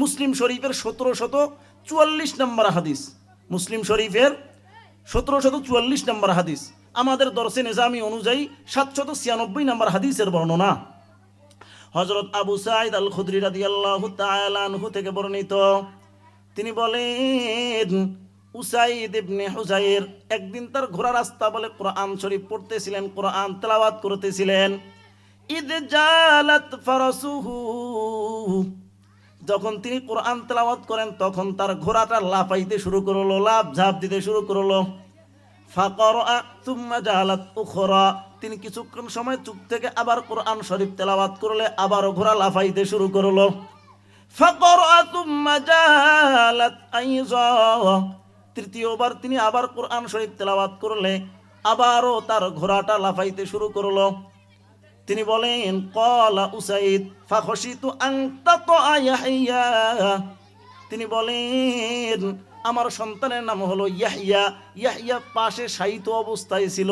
মুসলিম শরীফের সতেরো শত চুয়াল্লিশ নম্বর হাদিস। মুসলিম শরীফের সতেরো শত চুয়াল্লিশ নম্বর হাদিস। আমাদের দর্শে নিজামি অনুযায়ী সাতশত ছিয়ানব্বই নম্বর হাদিসের বর্ণনা। হজরত আবু সাইদ আল খুদরি রাদি আল্লাহ থেকে বর্ণিত। তিনি বলেন, উসাইদ ইবনে হুজাইর একদিন তার ঘোড়া রাস্তা বলে কোরআন শরীফ পড়তেছিলেন, কোরআন তেলাওয়াত করতেছিলেন। ঈদ জালাত ফারাসুহু যখন তিনি কোরআন তেলাওয়াত করেন, তখন তার ঘোড়াটা লাফাইতে শুরু করল লাভ ঝাঁপ দিতে শুরু করল। ফাকরা তুম্মা জাহালাত উখরা। তিনি কিছুক্ষণ সময় চুপ থেকে আবার কোরআন শরীফ তেলাওয়াত করলে আবারও ঘোড়া লাফাইতে শুরু করল। ফাকরা তুম্মা জাহালাত তৃতীয়বার তিনি আবার কোরআন শরীফ তেলাওয়াত করলে আবারও তার ঘোড়াটা লাফাইতে শুরু করল। তিনি বলেন, কলা উসাইদ ফাখসিতু আংতাত আয়াহিয়া তিনি বলেন, আমার সন্তানের নাম হলো ইয়াহিয়া। ইয়াহিয়া পাশে শায়িত অবস্থায় ছিল।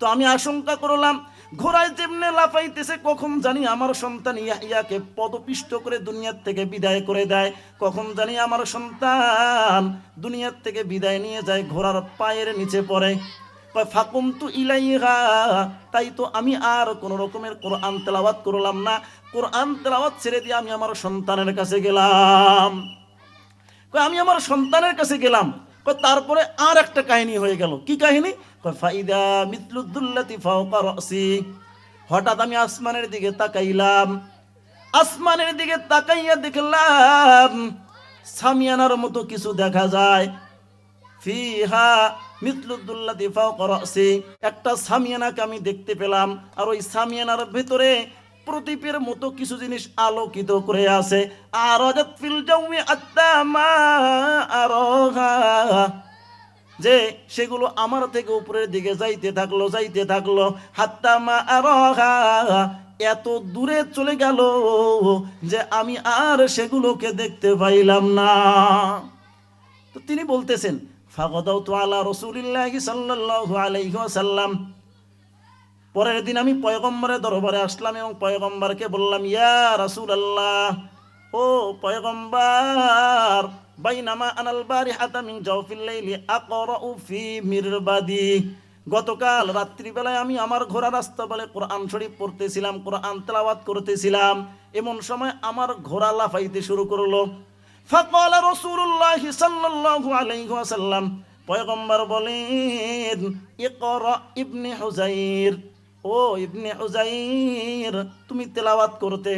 তো আমি আশঙ্কা করলাম, ঘোড়ায় যেমনে লাফাইতেছে, কখন জানি আমার সন্তান ইয়াহিয়াকে পদপিষ্ট করে দুনিয়ার থেকে বিদায় করে দেয়। কখন জানি আমার সন্তান দুনিয়ার থেকে বিদায় নিয়ে যায়, ঘোড়ার পায়ের নিচে পড়ে। ফাকুম তু ইলাইহা, তাই তো আমি আর কোন রকমের কোরআন তেলাওয়াত করলাম না। কোরআন তেলাওয়াত ছেড়ে দিয়ে আমি আমার সন্তানের কাছে গেলাম। আমি আমার সন্তানের কাছে গেলাম। তারপরে আর একটা কাহিনী হয়ে গেল। কি কাহিনী? ফাইদা মিতলুদ্দুল্লাতি ফাওকা রাসি। হঠাৎ আমি আসমানের দিকে তাকাইলাম। আসমানের দিকে তাকাইয়া দেখলাম, সামিয়ানার মতো কিছু দেখা যায়। ফিহা মিতলুদ্দুল্লাতি ফাওকা রাসি একটা সামিয়ানাকে আমি দেখতে পেলাম, আর ওই সামিয়ানার ভেতরে প্রদীপের মতো কিছু জিনিস আলোকিত করে আছে। আর আরোহা। যে সেগুলো আমার থেকে উপরের দিকে যাইতে থাকল যাইতে থাকল। হাত্তামা আরোহা। এত দূরে চলে গেল যে আমি আর সেগুলোকে দেখতে পাইলাম না। তো তিনি বলতেছেন পরের দিন আমি পয়গম্বরের দরবারে আসলাম এবং পয়গম্বরকে বললাম, ইয়া রাসূল আল্লাহ ও পয়গম্বর, বাইনামা আনাল বারিহাতা মিন জাওফিল লাইলি আকরাউ ফি মিরবাদি। গতকাল রাত্রিবেলায় আমি আমার ঘোড়া রাস্তা বলে কোরআন শরীফ পড়তেছিলাম, কোরআন তেলাওয়াত করতেছিলাম। এমন সময় আমার ঘোড়া লাফাইতে শুরু করল। ফাকাল রসুল্লাহ সাল্লাহ আলাইহি ওয়াসাল্লাম, পয়গম্বর বলেন, ইকর ইবনে হুজাইর ও ইবনে হুজাইর তুমি তেলাওয়াত করতে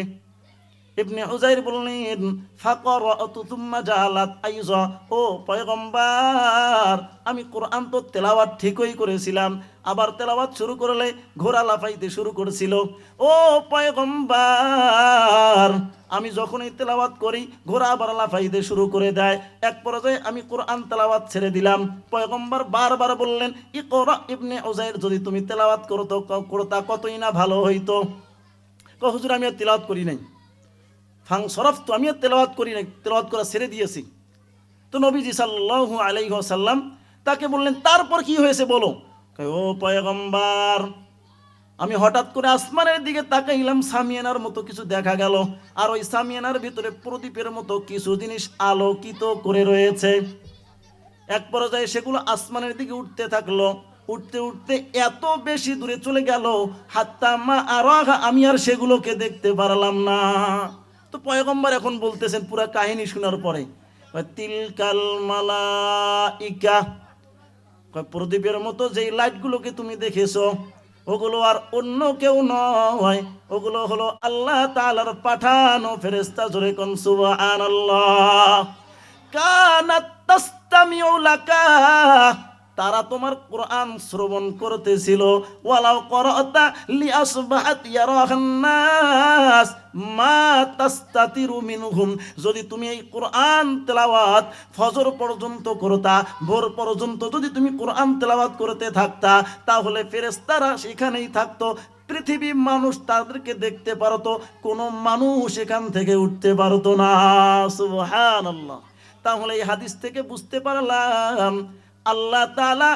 ইবনে হুজাইর বললেন ফাকরাতু তুম্মা জালাত আইজা ও পয়গম্বর, আমি কোরআন তো তেলাওয়াত ঠিকই করেছিলাম, আবার তেলাওয়াত শুরু করলে ঘোড়া লাফাইতে শুরু করেছিল। ও পয়গম্বর, আমি যখনই তেলাওয়াত করি, ঘোড়া আবার লাফাইতে শুরু করে দেয়। এক পর্যায়ে আমি কোরআন তেলাওয়াত ছেড়ে দিলাম। পয়গম্বর বারবার বললেন ই করা ইবনে ওজাইর যদি তুমি তেলাওয়াত করতো করতা কতই না ভালো হইতো? হুজুর, আমি আর তেলাওয়াত করি নাই। ফাং সরফ তো আমিও তেলাওয়াত করি না তেলাওয়াত করা ছেড়ে দিয়েছি। তো নবীজি সাল্লাল্লাহু আলাইহি ওয়াসাল্লাম তাকে বললেন, তারপর কি হয়েছে বলো? ও পয়গম্বর, আমি হঠাৎ করে আসমানের দিকে তাকাইলাম, সামিয়ানার মতো কিছু দেখা গেল, আর ওই সামিয়ানার ভিতরে প্রদীপের মতো কিছু জিনিস আলোকিত করে রয়েছে। এক পর্যায়ে সেগুলো আসমানের দিকে উঠতে থাকল, উঠতে উঠতে এত বেশি দূরে চলে গেল হাত্তামা আর আমি আর সেগুলোকে দেখতে পারলাম না। তো পয়গম্বর এখন বলতেছেন পুরা কাহিনী শোনার পরে তিলকাল মালাইকা। কয়, প্রদীপের মতো যেই লাইটগুলোকে তুমি দেখেছ, ওগুলো আর অন্য কেউ নয়। ওগুলো হলো আল্লাহ তাআলার পাঠানো ফেরেস্তা জোরে কোন, সুবহানাল্লাহ। কানাত তাসতামিউ লাকা। তারা তোমার কোরআন শ্রবণ করতেছিল। ওয়ালাউ করাতা লিআসবাহাত ইয়ারাহান নাস মা তাস্তাতিরু মিনহুম। যদি তুমি এই কোরআন তেলাওয়াত ফজর পর্যন্ত করতা, ভোর পর্যন্ত যদি তুমি কোরআন তেলাওয়াত করতে থাকতা, তাহলে ফেরেশতারা সেখানেই থাকতো। পৃথিবী মানুষ তাদেরকে দেখতে পারতো, কোনো মানুষ এখান থেকে উঠতে পারতো না। সুবহানাল্লাহ। তাহলে এই হাদিস থেকে বুঝতে পারলাম আল্লাহ তাআলা,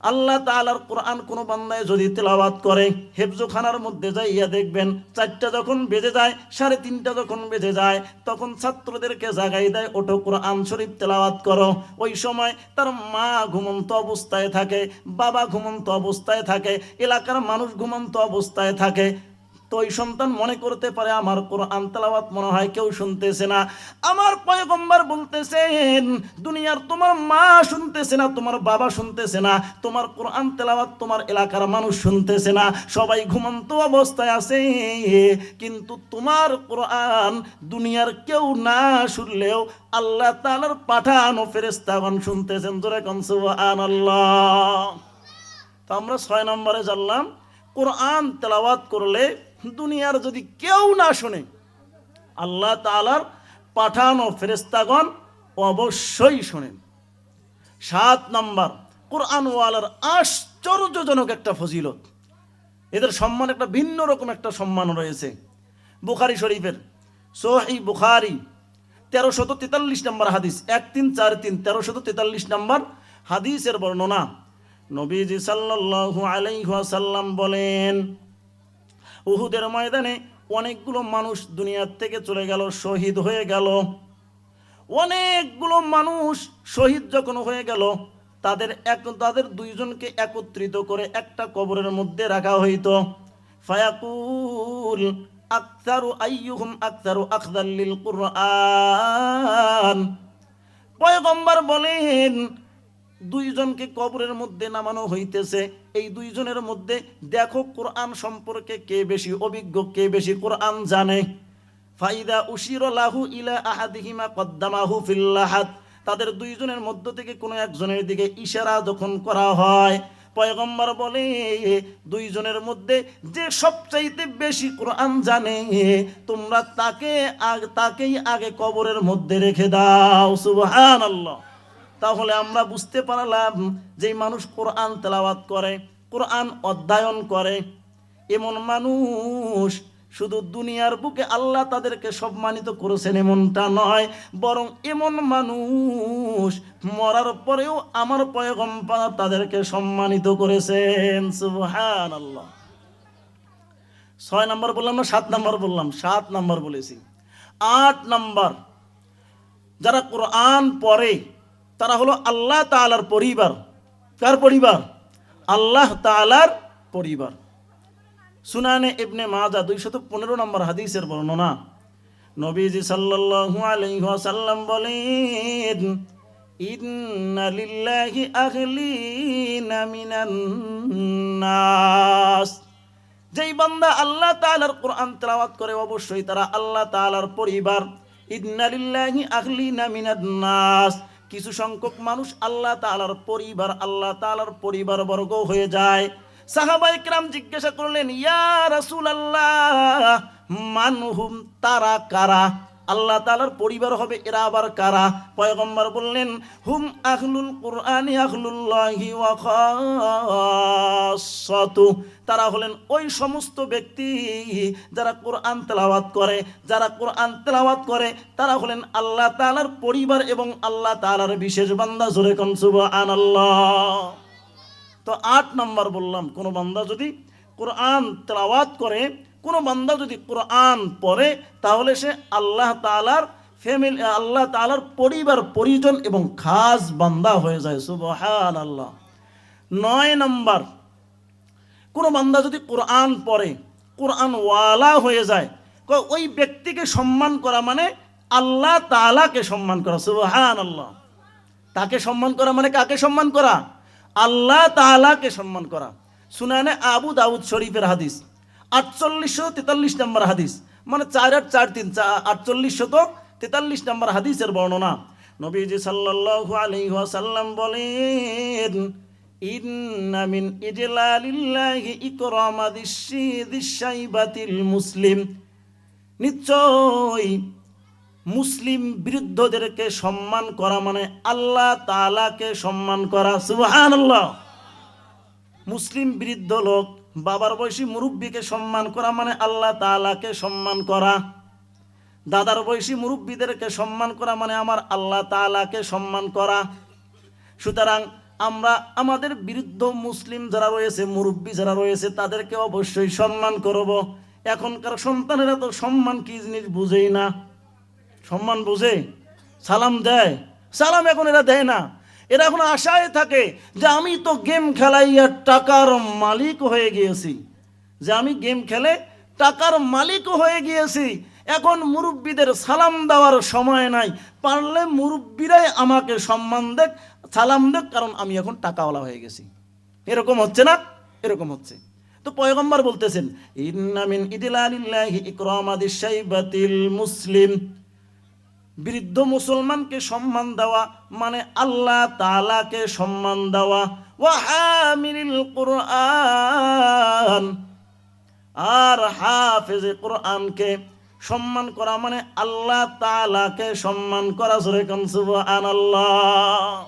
আল্লাহ তাআলার কোরআন কোন বান্দায় যদি তেলাওয়াত করে, হেফজোখানার মধ্যে যাইয়া দেখবেন, চারটা যখন বেজে যায়, সাড়ে তিনটা যখন বেজে যায়, তখন ছাত্রদেরকে জাগাই দেয় ওটো কোরআন শরীফ তেলাওয়াত করো। ওই সময় তার মা ঘুমন্ত অবস্থায় থাকে, বাবা ঘুমন্ত অবস্থায় থাকে, এলাকার মানুষ ঘুমন্ত অবস্থায় থাকে। তো ওই সন্তান মনে করতে পারে, আমার কোরআন তেলাওয়াত মনে হয় কেউ শুনতেছে না। আমার পয়গম্বর বলতেছেন, দুনিয়ার তোমার মা শুনতেছে না, তোমার বাবা শুনতেছে না, তোমার কোরআন তেলাওয়াত তোমার এলাকার মানুষ শুনতেছে না, সবাই ঘুমন্ত অবস্থায় আছে। কিন্তু তোমার কোরআন দুনিয়ার কেউ না শুনলেও আল্লাহ তাআলার পাঠানো ফেরেস্তাগণ শুনতেছেন। জোরে কন, সুবহানাল্লাহ। তো আমরা ছয় নম্বরে জানলাম কোরআন তেলাওয়াত করলে দুনিয়ার যদি কেউ না শোনে, আল্লাহ তালার পাঠানো ফেরেস্তাগণ অবশ্যই শোনেন। সাত নম্বর কোরআন ওয়ালার আশ্চর্যজনক একটা ফজিলত। এদের সম্মান একটা ভিন্ন রকম একটা সম্মান রয়েছে। বুখারি শরীফের সোহি বুখারি, তেরোশত তেতাল্লিশ নম্বর হাদিস, এক তিন চার তিন, তেরোশত তেতাল্লিশ নম্বর হাদিসের বর্ণনা। নবীজি সাল্লাল্লাহু আলাইহি ওয়াসাল্লাম বলেন, উহুদের ময়দানে অনেকগুলো মানুষ দুনিয়ার থেকে চলে গেল, শহীদ হয়ে গেল। অনেকগুলো মানুষ শহীদ যখন হয়ে গেল, তাদের এক, তাদের দুইজনকে একত্রিত করে একটা কবরের মধ্যে রাখা হইতো। ফায়াকুল আক্তারু আইয়ুহুম আক্তারু আখদাল্লিল কুরআন। পয়গম্বর বলেন দুইজনকে কবরের মধ্যে নামানো হইতেছে। এই দুইজনের মধ্যে দেখো কোরআন সম্পর্কে কে বেশি অভিজ্ঞ, কে বেশি কোরআন জানে। ফাইদা উশির লাহু ইলা আহাদিহিমা কদ্দামাহু ফিল্লাহাত তাদের দুইজনের মধ্য থেকে কোনো একজনের দিকে ইশারা যখন করা হয়, পয়গম্বর বলে, দুইজনের মধ্যে যে সবচাইতে বেশি কোরআন জানে, তোমরা তাকে আগ- তাকেই আগে কবরের মধ্যে রেখে দাও। সুবহানাল্লাহ। তাহলে আমরা বুঝতে পারলাম যে মানুষ কোরআন তেলাওয়াত করে, কোরআন অধ্যয়ন করে। এমন মানুষ শুধু দুনিয়ার বুকে আল্লাহ তাদেরকে সম্মানিত করেছেন এমনটা নয়, বরং এমন মানুষ মরার পরেও আমার পয়গম্বর তাদেরকে সম্মানিত করেছেন। সুবহান আল্লাহ ছয় নম্বর বললাম না, সাত নম্বর বললাম? সাত নম্বর বলেছি। আট নম্বর, যারা কোরআন পড়ে তারা হলো আল্লাহ তালার পরিবার। কার পরিবার? আল্লাহ তালার পরিবার। সুনানে ইবনে মাজা দুইশত পনেরো নম্বর হাদিসের বর্ণনা। নবীজি সাল্লাল্লাহু আলাইহি ওয়াসাল্লাম বলেন, ইন্না লিল্লাহি আহলিনা মিনান নাস। যেই বান্দা আল্লাহ তাআলার কোরআন তেলাওয়াত করে, অবশ্যই তারা আল্লাহ তাআলার পরিবার। ইন্না লিল্লাহি আহলিনা মিনান নাস। কিছু সংখ্যক মানুষ আল্লাহ তালার পরিবার, আল্লাহ তালার পরিবার বর্গ হয়ে যায়। সাহাবাই ক্রাম জিজ্ঞাসা করলেন, ইয়া রাসুল আল্লাহ মানহুম তারা কারা? আল্লাহ তাআলার পরিবার হবে এরা আবার কারা? পয়গম্বর বললেন, হুম আহলুল কুরআনি আহলুল্লাহি ওয়া খাসাতু তারা হলেন ওই সমস্ত ব্যক্তি যারা কোরআন তেলাওয়াত করে। যারা কোরআন তেলাওয়াত করে, তারা হলেন আল্লাহ তালার পরিবার এবং আল্লাহ তাআলার বিশেষ বান্দা। জোরে কোন, সুবহানাল্লাহ। তো আট নম্বর বললাম, কোনো বান্দা যদি কোরআন তেলাওয়াত করে কোনো বান্দা যদি কোরআন পড়ে, তাহলে সে আল্লাহ তাআলার ফ্যামিলি আল্লাহ তাআলার পরিবার, পরিজন এবং খাস বান্দা হয়ে যায়। সুবহান আল্লাহ নয় নম্বর, কোনো বান্দা যদি কোরআন পড়ে কোরআন ওয়ালা হয়ে যায় ওই ব্যক্তিকে সম্মান করা মানে আল্লাহ তাআলাকে সম্মান করা। সুবহান আল্লাহ তাকে সম্মান করা মানে কাকে সম্মান করা? আল্লাহ তাআলাকে সম্মান করা। সুনানে আবু দাউদ শরীফের হাদিস। আটচল্লিশশো তেতাল্লিশ নম্বর হাদিস। মানে চার আট চার তিন আটচল্লিশশো তেতাল্লিশ নম্বর হাদিসের বর্ণনা। নবীজি সাল্লাল্লাহু আলাইহি ওয়াসাল্লাম বলেন, ইন্না মিন ইজলালিল্লাহি ইকরামা দিশি দিশাইবাতিল মুসলিম। নিশ্চয় মুসলিম বিরুদ্ধদেরকে সম্মান করা মানে আল্লাহ তাআলাকে সম্মান করা। সুবহানাল্লাহ। মুসলিম বৃদ্ধ লোক বাবার বয়সী মুরব্বীকে সম্মান করা মানে আল্লাহ তাআলাকে সম্মান করা। দাদার বয়সী মুরব্বীদেরকে সম্মান করা মানে আমার আল্লাহ তাআলাকে সম্মান করা। সুতরাং আমরা আমাদের বিরুদ্ধ মুসলিম যারা রয়েছে, মুরব্বী যারা রয়েছে, তাদেরকে অবশ্যই সম্মান করব। এখনকার সন্তানেরা তো সম্মান কি জিনিস বুঝেই না। সম্মান বুঝে? সালাম দেয়। সালাম এখন এরা দেয় না। এরা এখন আশায় থাকে যে আমি তো গেম খেলাইয়া টাকার মালিক হয়ে গিয়েছি। যে আমি গেম খেলে টাকার মালিক হয়ে গিয়েছি। এখন মুরব্বীদের সালাম দেওয়ার সময় নাই। পারলে মুরব্বীরাই আমাকে সম্মান দেখ, সালাম দেখ, কারণ আমি এখন টাকাওয়ালা হয়ে গেছি। এরকম হচ্ছে না? এরকম হচ্ছে। তো পয়গম্বর বলতেছেন ইন্নামিন ইদিলালিল্লাহি মুসলিম। বৃদ্ধ মুসলমানকে সম্মান দেওয়া মানে আল্লাহ তালাকে সম্মান দেওয়া। ওয়াহামিল কোরআন। আর হাফেজে কোরআনকে সম্মান করা মানে আল্লাহ তালাকে সম্মান করা। জোরে কম সুবহানাল্লাহ।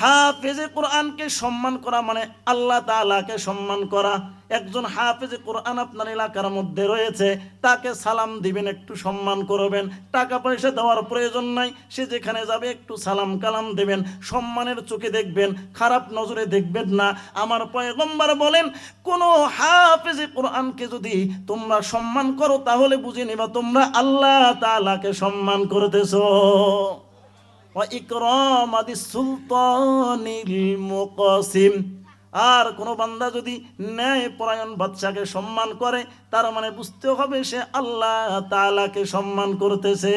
হাফেজে কোরআনকে সম্মান করা মানে আল্লাহ তাআলাকে সম্মান করা। একজন হাফেজে কোরআন আপনার এলাকার মধ্যে রয়েছে, তাকে সালাম দিবেন, একটু সম্মান করবেন। টাকা পয়সা দেওয়ার প্রয়োজন নাই, সে যেখানে যাবে একটু সালাম কালাম দেবেন, সম্মানের চোখে দেখবেন, খারাপ নজরে দেখবেন না। আমার পয়গম্বর বলেন, কোনো হাফেজে কোরআনকে যদি তোমরা সম্মান করো, তাহলে বুঝে নিবা তোমরা আল্লাহ তাআলাকে সম্মান করতেছো। ইকরামাদি সুলতানিল মুকাসিম। আর কোনো বান্দা যদি ন্যায় পরায়ণ বাদশাকে সম্মান করে, তার মানে বুঝতে হবে সে আল্লাহ তালাকে সম্মান করতেছে।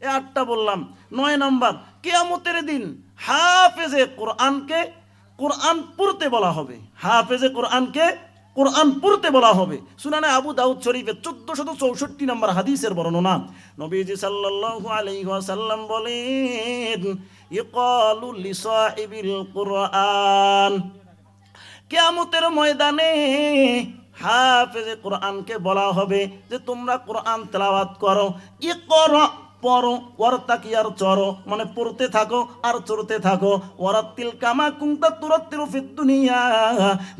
এ আটটা বললাম। নয় নম্বর, কেয়ামতের দিন হাফেজে কোরআনকে, কোরআন পড়তে বলা হবে। হাফেজে কোরআনকে কোরআন পড়তে বলা হবে। সুনানে আবু দাউদ শরীফের চোদ্দ শত চৌষট্টি নম্বর হাদিসের বর্ণনা। নবীজি সাল্লাল্লাহু আলাইহি ওয়াসাল্লাম বলেন, ইকালু লিসাইবিল কোরআন। কিয়ামতের ময়দানে হাফেজে কোরআনকে বলা হবে যে, তোমরা কোরআন তেলাওয়াত করো। ইকরা পড়ো ওয়ারতাকি আর চরো মানে পড়তে থাকো আর চড়তে থাকো। ওয়ারাত্তিল কামা কুংতা তুরাত্তিল ফিদ দুনিয়া।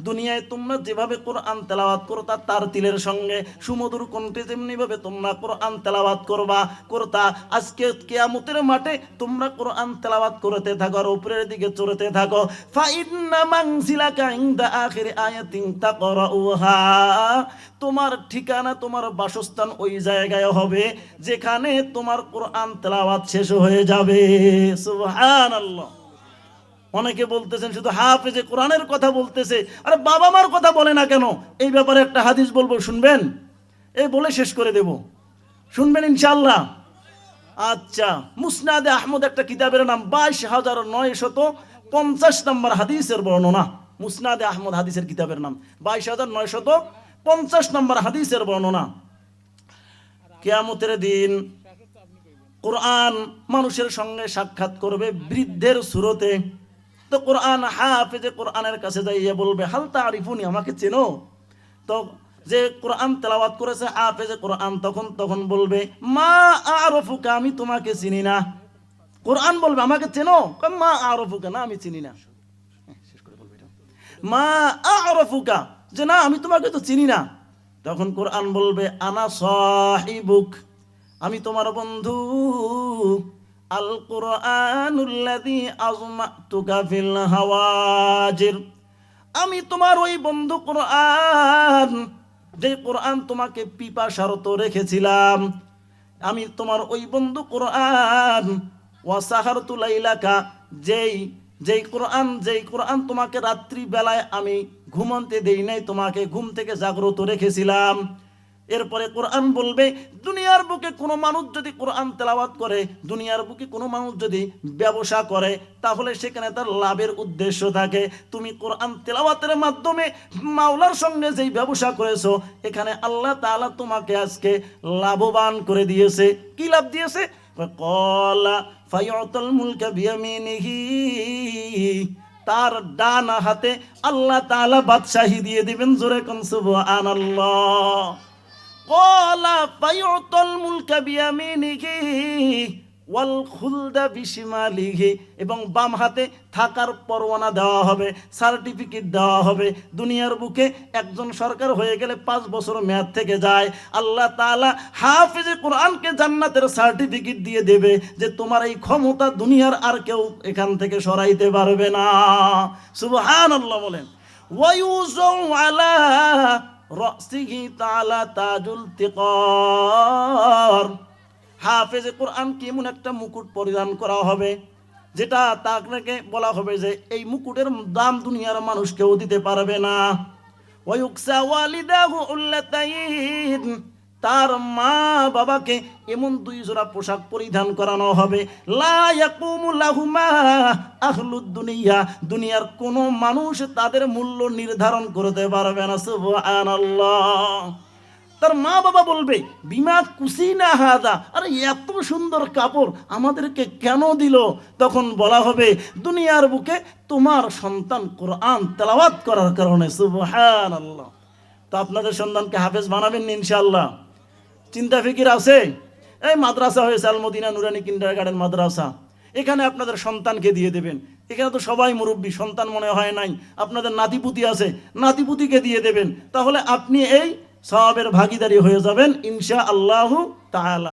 দুনিয়ায় তোমরা যেভাবে কোরআন তেলাওয়াত করতা তার তিলের সঙ্গে। সুমধুর কণ্ঠে যেমনি ভাবে তোমরা কোরআন তেলাওয়াত করবা, করতা, আজকে কিয়ামতের মাঠে তোমরা কোরআন তেলাওয়াত করতে থাকো আর উপরের দিকে চড়তে থাকো। ফাইন্না মানজিলাকা ইনদা আখির আয়াতিন তাকরাউহা। তোমার ঠিকানা, তোমার বাসস্থান ওই জায়গায় হবে, যেখানে তোমার কোরআন তেলাওয়াত শেষ হয়ে যাবে। অনেকে বলতেছেন, শুধু হাফেজে কোরআনের কথা বলতেছে। আরে বাবা মার কথা বলে না কেন? এই ব্যাপারে একটা হাদিস বলব, শুনবেন? এই বলে শেষ করে দেব। শুনবেন ইনশাল্লাহ আচ্ছা মুসনাদে আহমদ একটা কিতাবের নাম, বাইশ হাজার নয় শত পঞ্চাশ নম্বর হাদিসের বর্ণনা। মুসনাদে আহমদ হাদিসের কিতাবের নাম, বাইশ হাজার নয় শত পঞ্চাশ নম্বর হাদিসের বর্ণনা। কেয়ামতের দিন কোরআন মানুষের সঙ্গে সাক্ষাৎ করবে বৃদ্ধের সুরতে। তো কোরআন হাফেজে কোরআনের কাছে যাইয়ে বলবে হালতা আরিফুনি আমাকে চেনো? তো যে কোরআন তেলাওয়াত করেছে হাফেজে কোরআন তখন তখন বলবে মা আরফুকা আমি তোমাকে চিনি না। কোরআন বলবে আমাকে চেনো? মা আরফুকা না আমি চিনি না। হ্যাঁ, মা আরফুকা যে না, আমি তোমাকে তো চিনি না। তখন কোরআন বলবে, আনা সাহিবুক। আমি তোমার বন্ধু। আল কোরআনুল্লাযী আজমাতুকা ফিল হাওয়াজির। আমি তোমার ওই বন্ধু কোরআন, যে কোরআন তোমাকে পিপাসারত রেখেছিলাম। আমি তোমার ওই বন্ধু কোরআন। ওয়াসাহারতু লাইলাকা, যেই যেই কোরআন যেই কোরআন তোমাকে রাত্রি বেলায় আমি ঘুমন্তে দেই নাই, তোমাকে ঘুম থেকে জাগ্রত রেখেছিলাম। এরপরে কোরআন বলবে, দুনিয়ার বুকে কোনো মানুষ যদি কোরআন তেলাওয়াত করে, দুনিয়ার বুকে কোনো মানুষ যদি ব্যবসা করে, তাহলে সেখানে তার লাভের উদ্দেশ্য থাকে। তুমি কোরআন তেলাওয়াতের মাধ্যমে মাওলার সঙ্গে যেই ব্যবসা করেছ, এখানে আল্লাহ তাআলা তোমাকে আজকে লাভবান করে দিয়েছে। কি লাভ দিয়েছে? কলা فيعطى الملك بيمينه. তার ডান হাতে আল্লাহ তালা বাদশাহী দিয়ে দিবেন, জোরে কোন সুবহানাল্লাহ। কলা ফাইয়তাল কাবিয়ামি বিয়ামিনিহি। ওয়াল খুলদা বিশিমালিহি, এবং বাম হাতে থাকার পরোয়ানা দেওয়া হবে, সার্টিফিকেট দেওয়া হবে। দুনিয়ার বুকে একজন সরকার হয়ে গেলে পাঁচ বছর মেয়াদ থেকে যায়। আল্লাহ তাআলা হাফিজে কোরআনকে জান্নাতের সার্টিফিকেট দিয়ে দেবে যে তোমার এই ক্ষমতা দুনিয়ার আর কেউ এখান থেকে সরাইতে পারবে না। সুবহানাল্লাহ বলেন ওয়ায়ুজু আলা রাসিহি তাআলা তাজুল তিকার। হাফেজে কোরআন কি এমন একটা মুকুট পরিধান করা হবে, যেটা তাকে বলা হবে যে এই মুকুটের দাম দুনিয়ার মানুষ কেউ দিতে পারবে না। তার মা বাবাকে এমন দুই জোড়া পোশাক পরিধান করানো হবে। দুনিয়ার কোনো মানুষ তাদের মূল্য নির্ধারণ করতে পারবে না, সুবহানাল্লাহ। তার মা বাবা বলবে, বিমা কুসি না হাদা? আরে, এত সুন্দর কাপড় আমাদেরকে কেন দিল? তখন বলা হবে, দুনিয়ার বুকে তোমার সন্তান কোরআন তেলাওয়াত করার কারণে। সুবহান আল্লাহ তো আপনাদের সন্তানকে হাফেজ বানাবেন না ইনশাআল্লাহ। চিন্তা ফিকির আছে? এই মাদ্রাসা হয়েছে আলমদিনা নুরানি কিন্ডার গার্ডেন মাদ্রাসা। এখানে আপনাদের সন্তানকে দিয়ে দেবেন। এখানে তো সবাই মুরব্বী, সন্তান মনে হয় নাই। আপনাদের নাতিপুতি আছে, নাতিপুতিকে দিয়ে দেবেন। তাহলে আপনি এই সবের ভাগিদারি হয়ে যাবেন ইনশা আল্লাহ তাআলা।